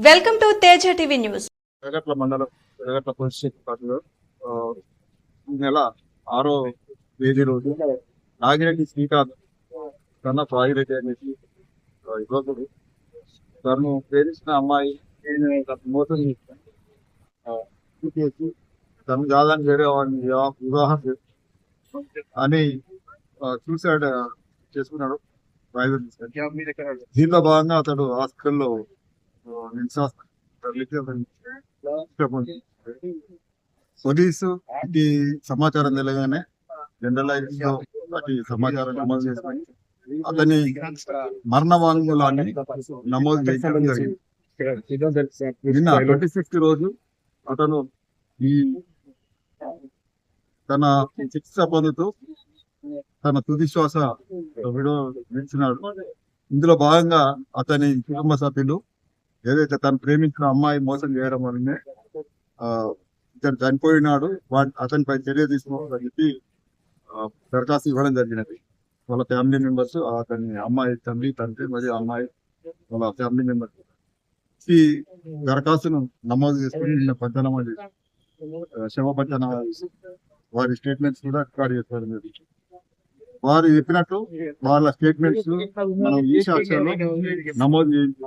Welcome to Teja TV news. Velagatla మండలం Velagatla police ఈ నెల ఆరో తేదీ రోజు నాగిరెడ్డి శ్రీకాంత్ కన్నా ప్రాగిరెడ్డి అనేసి ఆ, యువకుడు తను ప్రేమించిన అమ్మాయి మోసం చేసి తను కాదని వేరే వాడిని వివాహం అని సూసైడ్ చేసుకున్నాడు ప్రైవేట్ భాగంగా అతడు హాస్పిటల్లో పోలీసు ఈ సమాచారం తెలియగానే జనరలైజ్ వాటి సమాచారం నమోదు చేసుకుని అతని మరణ వాంగ్మూలాన్ని నమోదు చేయడం జరిగింది నిన్న ట్వంటీ సిక్స్త్ రోజు అతను ఈ తన చికిత్స పొందుతూ తన తుది శ్వాస విడవ విడిచినాడు ఇందులో భాగంగా అతని కుటుంబ సభ్యులు ఏదైతే తను ప్రేమించిన అమ్మాయి మోసం చేయడం వల్లనే ఆ, ఇతను చనిపోయినాడు వా- అతనిపై చర్య తీసుకోవాలని చెప్పి దరఖాస్తు ఇవ్వడం జరిగినది. వాళ్ళ ఫ్యామిలీ మెంబర్స్ అతని అమ్మాయి తండ్రి తండ్రి మరియు అమ్మాయి వాళ్ళ ఫ్యామిలీ మెంబర్స్. ఈ దరఖాస్తును నమోదు చేసుకుని నిన్న పంచనామా చేసి శవ పంచనామా చేసి వారి స్టేట్మెంట్స్ కూడా రికార్డ్ చేసుకోవడం జరిగింది. వారు చెప్పినట్టు వాళ్ళ స్టేట్మెంట్స్ మనం ఈ సాక్ష్యంలో నమోదు చేయించి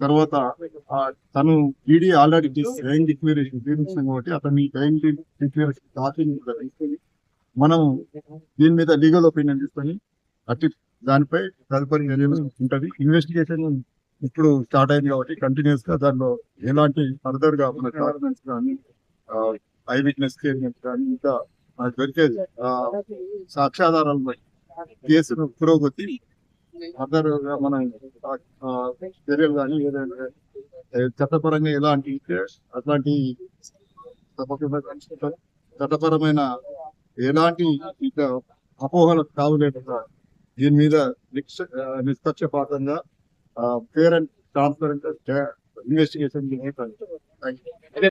తర్వాత తను ఈడీ ఆల్రెడీ ట్రైన్ డిక్లరేషన్ తీర్చింది కాబట్టి అతని ట్రైన్ డిక్లరేషన్ తీసుకొని మనం దీని మీద లీగల్ ఒపీనియన్ తీసుకొని అట్టి దానిపై తదుపరి చర్యలు ఉంటది. ఇన్వెస్టిగేషన్ ఇప్పుడు స్టార్ట్ అయింది కాబట్టి కంటిన్యూస్గా దానిలో ఎలాంటి ఫర్దర్గా మన డాక్యుమెంట్స్ కానీ ఐ విట్నెస్ స్టేట్మెంట్స్ కానీ ఇంకా మనకు దొరికేది ఆ, సాక్ష్యాధారాలు బట్టి కేసును పురోగతి గా మనం చర్యలు కానీ ఏదైనా చట్టపరంగా ఎలాంటి అట్లాంటి. చట్టపరమైన ఎలాంటి అపోహలకు తావులేకుండా దీని మీద నిష్పక్షపాతంగా ఫేర్ అండ్ ట్రాన్స్పరెంట్ ఇన్వెస్టిగేషన్